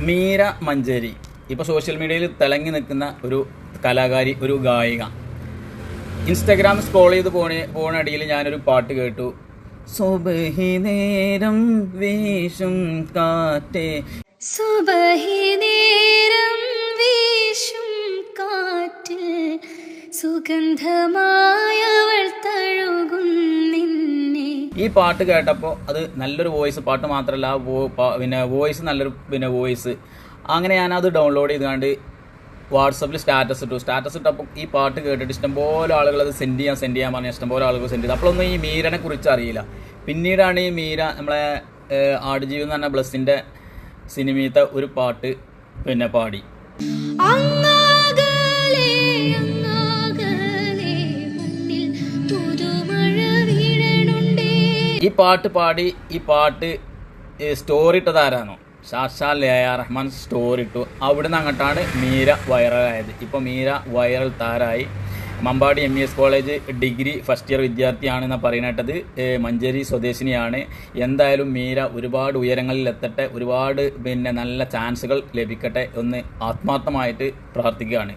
മീര മഞ്ചേരി. ഇപ്പോൾ സോഷ്യൽ മീഡിയയിൽ തിളങ്ങി നിൽക്കുന്ന ഒരു കലാകാരി ഒരു ഗായിക. ഇൻസ്റ്റഗ്രാം സ്ക്രോൾ ചെയ്ത് പോണ പോണടിയിൽ ഞാനൊരു പാട്ട് കേട്ടു. നേരം വീശും കാറ്റേ. നേരം വീശും കാറ്റ് നിന്നെ ഈ പാട്ട് കേട്ടപ്പോൾ അത് നല്ലൊരു വോയിസ് പാട്ട് മാത്രമല്ല പിന്നെ വോയിസ് നല്ലൊരു പിന്നെ വോയിസ് അങ്ങനെ ഞാനത് ഡൗൺലോഡ് ചെയ്തുകൊണ്ട് വാട്സപ്പിൽ സ്റ്റാറ്റസ് ഇട്ടു. സ്റ്റാറ്റസ് ഇട്ടപ്പോൾ ഈ പാട്ട് കേട്ടിട്ട് ഇഷ്ടംപോലെ ആളുകൾ അത് സെൻഡ് ചെയ്യാൻ സെൻഡ് ചെയ്യാൻ പറഞ്ഞ ഇഷ്ടംപോലെ ആളുകൾ സെൻഡ് ചെയ്തു. അപ്പോഴൊന്നും ഈ മീരനെ കുറിച്ച് അറിയില്ല. പിന്നീടാണ് ഈ മീര നമ്മളെ ആടുജീവി എന്ന് പറഞ്ഞ ബ്ലസ്സിന്റെ സിനിമയിലത്തെ ഒരു പാട്ട് പിന്നെ പാടി. അങ്ങാകലേ അങ്ങാകലേ മണ്ണിൽ ഈ പാട്ട് പാടി ഈ പാട്ട് സ്റ്റോറി ഇട്ടത് ആരാണോ? ഷാഷാ ലയ റഹ്മാൻ സ്റ്റോറി ഇട്ടു. അവിടുന്ന് അങ്ങോട്ടാണ് മീര വൈറലായത് ഇപ്പോൾ മീര വൈറൽ താരായി. Mampadi M E S college degree first year വിദ്യാർത്ഥിയാണെന്ന് പറയുന്നത് മഞ്ചേരി സ്വദേശിനിയാണ്. എന്തായാലും മീര ഒരുപാട് ഉയരങ്ങളിൽ എത്തട്ടെ. ഒരുപാട് പിന്നെ നല്ല ചാൻസുകൾ ലഭിക്കട്ടെ. എന്ന് ആത്മാർത്ഥമായിട്ട് പ്രാർത്ഥിക്കുകയാണ്.